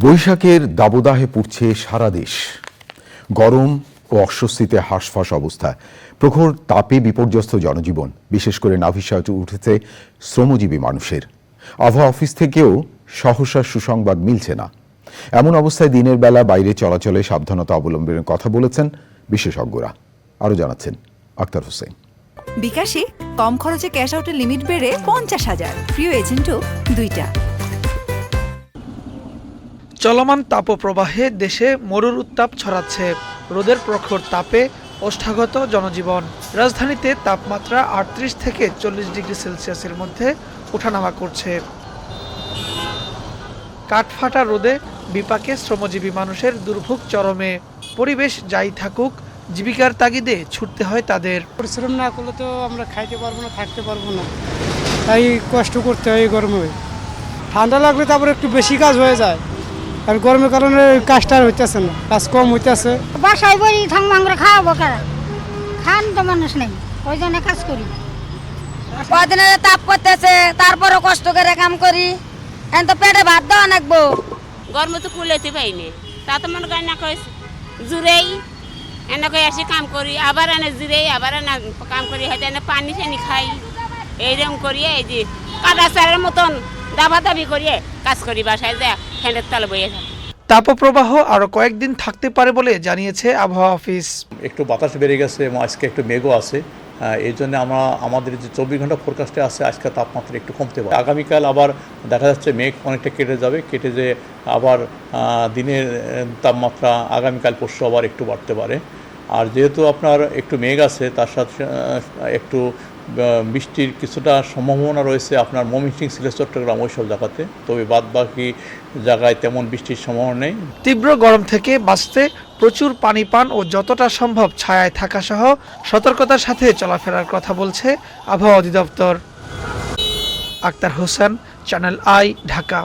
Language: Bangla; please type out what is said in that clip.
বৈশাখের দাবদাহে পুড়ছে সারা দেশ। গরম ও অস্বস্তিতে হাঁসফাঁস অবস্থা। প্রখর তাপে বিপর্যস্ত জনজীবন। বিশেষ করে নাভিসা উঠেছে শ্রমজীবী মানুষের। আবহাওয়া অফিস থেকেও সহসা সুসংবাদ মিলছে না। এমন অবস্থায় দিনের বেলা বাইরে চলাচলে সাবধানতা অবলম্বনের কথা বলেছেন বিশেষজ্ঞরা। আরও জানাচ্ছেন আক্তার হোসেন। বিকাশে কম খরচে ক্যাশ আউটের লিমিট বেড়ে পঞ্চাশ হাজার। প্রিয় এজেন্টও দুইটা। চলমান তাপপ্রবাহে দেশে মরুর উত্তাপ ছড়াচ্ছে। রোদের প্রখর তাপে ওষ্ঠাগত জনজীবন। রাজধানীতে তাপমাত্রা আটত্রিশ থেকে চল্লিশ ডিগ্রি সেলসিয়াসের মধ্যে ওঠানামা করছে। কাঠফাটা রোদে বিপাকে শ্রমজীবী মানুষের দুর্ভোগ চরমে। পরিবেশ যাই থাকুক, জীবিকার তাগিদে ছুটতে হয় তাদের। পরিশ্রম না করলে তো আমরা খাইতে পারব না, থাকতে পারব না। তাই কষ্ট করতে হয় গরমে। ঠান্ডা লাগলে তারপরে একটু বেশি কাজ হয়ে যায়। আর গরমের কারণে কাজটা আর হইতেছে না কাজ কম হইতেছে। বাসায় বলি থাকব আমরা খাওয়াবো কারা খান তো মানুষ নেই ওই জন্য কাজ করি। কদিনে তাপ করতেছে তারপরে কষ্ট করে কাম করি। এখন তো পেটে ভাত দেওয়া নাকবো গরম তো কুলাইতে পাইনি। তা তো মনে করেন না কই জুড়েই এনে কই আসি কাম করি আবার এনে জুড়েই আবার এনে কাম করি হয়তো এনে পানি টানি খাই এইরকম করিয়ে এই যে কাদা চারের মতন। দাবা দাবি করিয়ে কাজ করি বাসায় যা ফ্যানের তলে বইয়ে থাকি তাপপ্রবাহ আরও কয়েকদিন থাকতে পারে বলে জানিয়েছে আবহাওয়া অফিস। একটু বাতাস বেড়ে গেছে এবং আজকে একটু মেঘও আছে। এই জন্য আমরা আমাদের যে চব্বিশ ঘণ্টা ফোরকাস্টে আছে আজকে তাপমাত্রা একটু কমতে পারে। আগামীকাল আবার দেখা যাচ্ছে মেঘ অনেকটা কেটে যাবে কেটে যে আবার দিনের তাপমাত্রা আগামীকাল পরশু আবার একটু বাড়তে পারে। আর যেহেতু আপনার একটু মেঘ আছে, তার সাথে একটু বৃষ্টির কিছুটা সম্ভাবনা রয়েছে আপনার ময়মনসিংহ সিলেট, চট্টগ্রাম ওইসব জায়গাতে। তবে বাদ বাকি জায়গায় তেমন বৃষ্টির সম্ভাবনা নেই। তীব্র গরম থেকে বাঁচতে প্রচুর পানি পান ও যতটা সম্ভব ছায়ায় থাকা সহ সতর্কতার সাথে চলাফেরার কথা বলছে আবহাওয়া অধিদপ্তর। Akhtar Hossain, channel I, Dhaka.